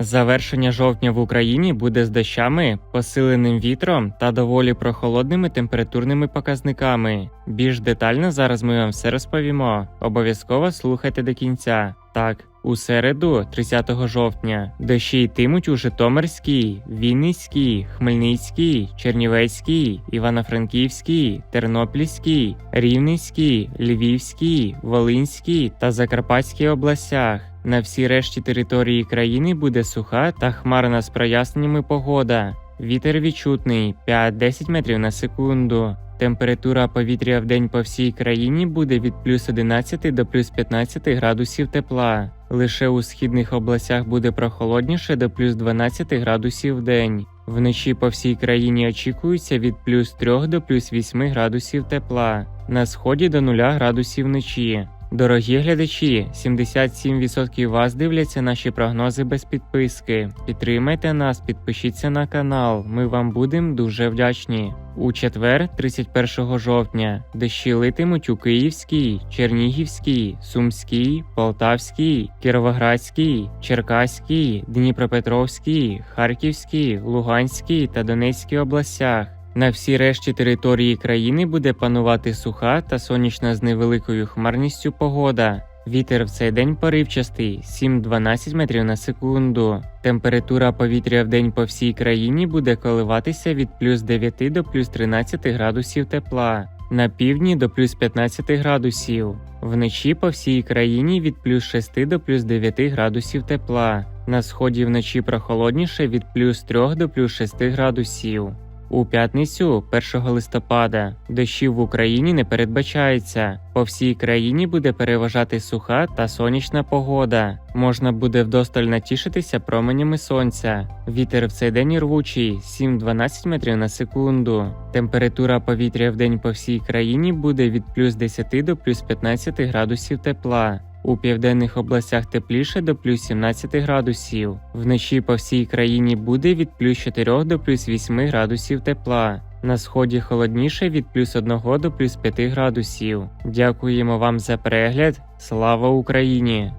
Завершення жовтня в Україні буде з дощами, посиленим вітром та доволі прохолодними температурними показниками. Більш детально зараз ми вам все розповімо. Обов'язково слухайте до кінця. Так, у середу, 30 жовтня, дощі йтимуть у Житомирській, Вінницькій, Хмельницькій, Чернівецькій, Івано-Франківській, Тернопільській, Рівненській, Львівській, Волинській та Закарпатській областях. На всій решті території країни буде суха та хмарна з проясненнями погода. Вітер відчутний 5-10 метрів на секунду. Температура повітря в день по всій країні буде від плюс 11 до плюс 15 градусів тепла. Лише у східних областях буде прохолодніше до плюс 12 градусів в день. Вночі по всій країні очікується від плюс 3 до плюс 8 градусів тепла. На сході до 0 градусів вночі. Дорогі глядачі, 77% вас дивляться наші прогнози без підписки. Підтримайте нас, підпишіться на канал. Ми вам будемо дуже вдячні. У четвер, 31 жовтня, дощі литимуть у Київській, Чернігівській, Сумській, Полтавській, Кіровоградській, Черкаській, Дніпропетровській, Харківській, Луганській та Донецькій областях. На всій решті території країни буде панувати суха та сонячна з невеликою хмарністю погода. Вітер в цей день поривчастий 7-12 метрів на секунду. Температура повітря в день по всій країні буде коливатися від плюс 9 до плюс 13 градусів тепла, на півдні до плюс 15 градусів. Вночі по всій країні від плюс 6 до плюс 9 градусів тепла. На сході вночі прохолодніше від плюс 3 до плюс 6 градусів. У п'ятницю, 1 листопада, дощів в Україні не передбачається. По всій країні буде переважати суха та сонячна погода. Можна буде вдосталь натішитися променями сонця. Вітер в цей день рвучий 7-12 метрів на секунду. Температура повітря в день по всій країні буде від плюс 10 до плюс 15 градусів тепла. У південних областях тепліше до плюс 17 градусів. Вночі по всій країні буде від плюс 4 до плюс 8 градусів тепла. На сході холодніше від плюс 1 до плюс 5 градусів. Дякуємо вам за перегляд. Слава Україні!